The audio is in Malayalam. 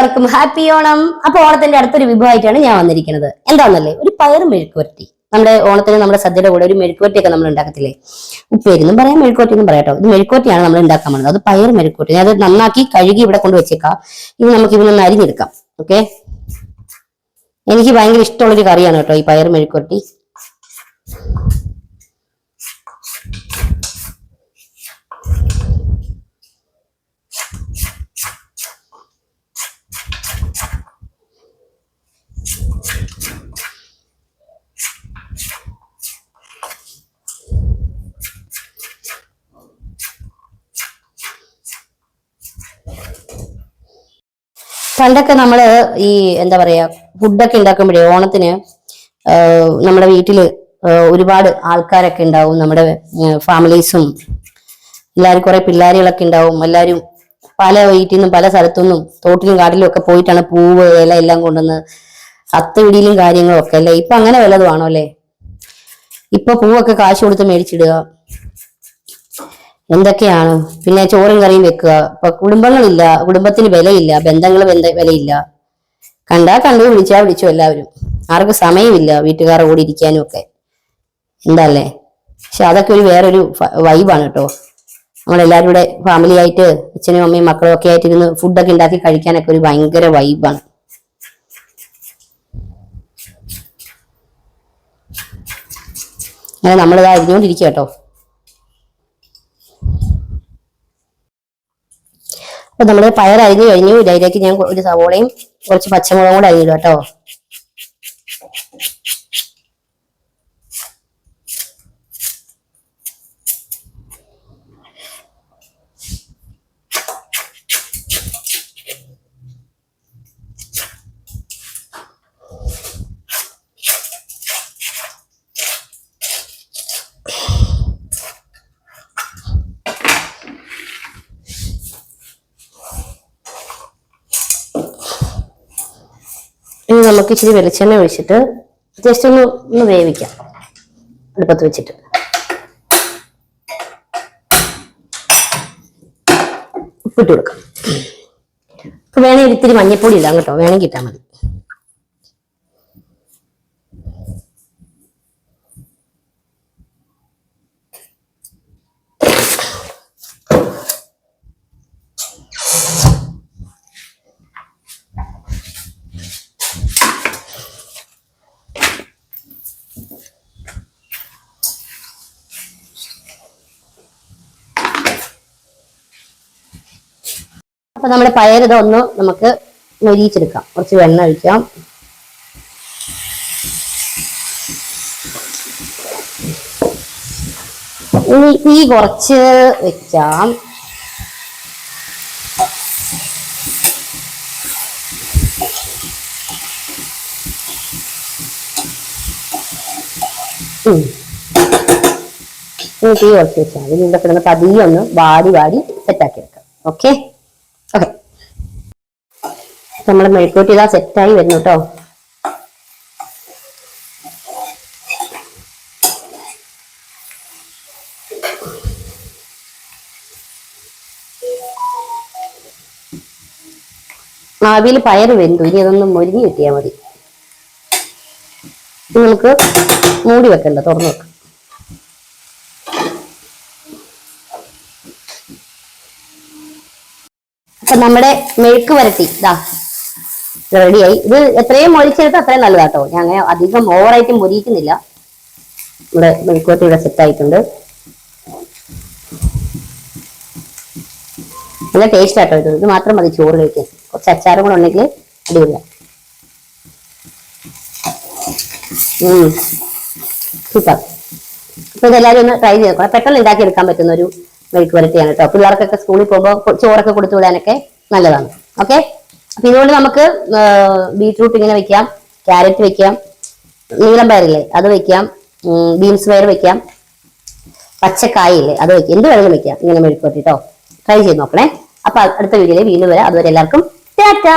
എല്ലാവർക്കും ഹാപ്പി ഓണം. അപ്പൊ ഓണത്തിന്റെ അടുത്തൊരു വിഭവമായിട്ടാണ് ഞാൻ വന്നിരിക്കുന്നത്. എന്താണെന്നല്ലേ ഒരു പയർ മെഴുക്കുവരട്ടി. നമ്മുടെ ഓണത്തിന് നമ്മുടെ സദ്യയുടെ കൂടെ ഒരു മെഴുക്കുവരട്ടിയൊക്കെ നമ്മൾ ഉണ്ടാക്കത്തില്ലേ? ഉപ്പേരിന്നും പറയാം മെഴുക്കുവരട്ടി എന്നും പറയാം കേട്ടോ. ഇത് മെഴുക്കുവരട്ടിയാണ് നമ്മൾ ഉണ്ടാക്കാൻ പോകുന്നത്. അത് പയർ മെഴുക്കുവരട്ടി. അത് നന്നാക്കി കഴുകി ഇവിടെ കൊണ്ട് വെച്ചേക്കാം. ഇനി നമുക്ക് ഇതിനൊന്ന് അരിഞ്ഞെടുക്കാം. ഓക്കെ? എനിക്ക് ഭയങ്കര ഇഷ്ടമുള്ളൊരു കറിയാണ് കേട്ടോ ഈ പയർ മെഴുക്കുവരട്ടി. പണ്ടൊക്കെ നമ്മൾ ഈ എന്താ പറയാ ഫുഡൊക്കെ ഉണ്ടാക്കുമ്പോഴേ ഓണത്തിന് നമ്മുടെ വീട്ടിൽ ഒരുപാട് ആൾക്കാരൊക്കെ ഉണ്ടാവും. നമ്മുടെ ഫാമിലീസും എല്ലാവരും കുറെ പിള്ളേരുകളൊക്കെ ഉണ്ടാവും. എല്ലാവരും പല വീട്ടിൽ നിന്നും പല സ്ഥലത്തുനിന്നും തോട്ടിലും കാട്ടിലും ഒക്കെ പോയിട്ടാണ് പൂവ് ഇല എല്ലാം കൊണ്ടുവന്ന് അത്തവിടിയിലും കാര്യങ്ങളും ഒക്കെ അല്ലേ? ഇപ്പൊ അങ്ങനെ വല്ലതും അല്ലേ? ഇപ്പൊ പൂവൊക്കെ കാശ് കൊടുത്ത് മേടിച്ചിടുക. എന്തൊക്കെയാണ്? പിന്നെ ചോറും കറിയും വെക്കുക. ഇപ്പൊ കുടുംബങ്ങളില്ല. കുടുംബത്തിന് വിലയില്ല. ബന്ധങ്ങൾ ബന്ധ വിലയില്ല. കണ്ടാ കണ്ടു വിളിച്ചാ വിളിച്ചു എല്ലാവരും. ആർക്കും സമയമില്ല വീട്ടുകാർ ഓടി ഇരിക്കാനും ഒക്കെ. എന്താല്ലേ? പക്ഷെ അതൊക്കെ ഒരു വേറൊരു വൈബാണ് കേട്ടോ. നമ്മളെല്ലാവരും കൂടെ ഫാമിലി ആയിട്ട് അച്ഛനും അമ്മയും മക്കളും ഒക്കെ ആയിട്ട് ഇരുന്ന് ഫുഡൊക്കെ ഉണ്ടാക്കി കഴിക്കാനൊക്കെ ഒരു ഭയങ്കര വൈബാണ്. അങ്ങനെ നമ്മളിതാ ഇരുന്നുകൊണ്ടിരിക്കുക കേട്ടോ. അപ്പൊ നമ്മൾ പയർ അരിഞ്ഞു കഴിഞ്ഞു. ഇതിലേക്ക് ഞാൻ ഒരു സവോളയും കുറച്ച് പച്ചമുളകും കൂടെ അരിഞ്ഞിടും കേട്ടോ. ഇനി നമുക്ക് ഇച്ചിരി വെളിച്ചെണ്ണ ഒഴിച്ചിട്ട് ജസ്റ്റ് ഒന്ന് ഒന്ന് വേവിക്കാം. അടുപ്പത്ത് വെച്ചിട്ട്. ഉപ്പിട്ട് കൊടുക്കാം. വേണമെങ്കിൽ ഇത്തിരി മഞ്ഞപ്പൊടി ഇടാം കേട്ടോ. വേണമെങ്കിൽ ഇട്ടാൽ മതി. അപ്പൊ നമ്മുടെ പയറിത ഒന്ന് നമുക്ക് മൊരിയിച്ചെടുക്കാം. കുറച്ച് വെണ്ണ ഒഴിക്കാം. ഇനി തീ കുറച്ച് വെക്കാം. തീ കുറച്ച് വെച്ചാൽ മതി. കിടന്ന് പതിയെ ഒന്ന് വാടി വാടി സെറ്റാക്കി ഓക്കെ ഓക്കെ നമ്മൾ മെഴുക്കൂട്ടി ഇതാ സെറ്റായി വരുന്നു കേട്ടോ ആവിയിൽ പയർ വെന്തു. ഇനി അതൊന്ന് മൊരിഞ്ഞ് കിട്ടിയാൽ മതി. നമുക്ക് മൂടി വെക്കണ്ട തുറന്നു വെക്കാം. അപ്പൊ നമ്മുടെ മെഴുക്ക് വരട്ടി ഇതാ. റെഡിയായി. ഇത് എത്രയും മൊരിച്ചെടുത്ത് അത്രയും നല്ലതാട്ടോ. ഞാൻ അങ്ങനെ അധികം ഓവറായിട്ട് മൊരിക്കുന്നില്ല ഇവിടെ മെഴുക്കോട്ട് ഇവിടെ സെറ്റ് ആയിട്ടുണ്ട്. നല്ല ടേസ്റ്റ് ആട്ടോ ഇത്. ഇത് മാത്രം മതി ചോറ് കഴിക്കാൻ. കുറച്ച് അച്ചാറും കൂടെ ഉണ്ടെങ്കിൽ അടിപൊളിയാണ് സൂപ്പർ അപ്പൊ ഇതെല്ലാവരും ഒന്ന് ട്രൈ ചെയ്ത് പെട്ടെന്ന് ഉണ്ടാക്കി എടുക്കാൻ പറ്റുന്ന ഒരു മെഴുക്ക് വരട്ടിയാണ് കേട്ടോ. പിള്ളേർക്കൊക്കെ സ്കൂളിൽ പോകുമ്പോൾ ചോറൊക്കെ കൊടുത്തു വിടാനൊക്കെ നല്ലതാണ്. ഓക്കെ അപ്പൊ ഇതുകൊണ്ട് നമുക്ക് ബീറ്റ്റൂട്ട് ഇങ്ങനെ വെക്കാം ക്യാരറ്റ് വെക്കാം നീളം പയറില്ലേ അത് വെക്കാം ബീൻസ് പയർ വെക്കാം പച്ചക്കായില്ലേ അത് വെക്കാം എന്ത് വേണമെങ്കിലും വെക്കാം ഇങ്ങനെ മെഴുക്ക് വരട്ടി കേട്ടോ ട്രൈ ചെയ്ത് നോക്കണേ. അപ്പൊ അടുത്ത വീഡിയോയിൽ വീണ്ടും വരാം. അതുവരെ എല്ലാവർക്കും ടാറ്റാ!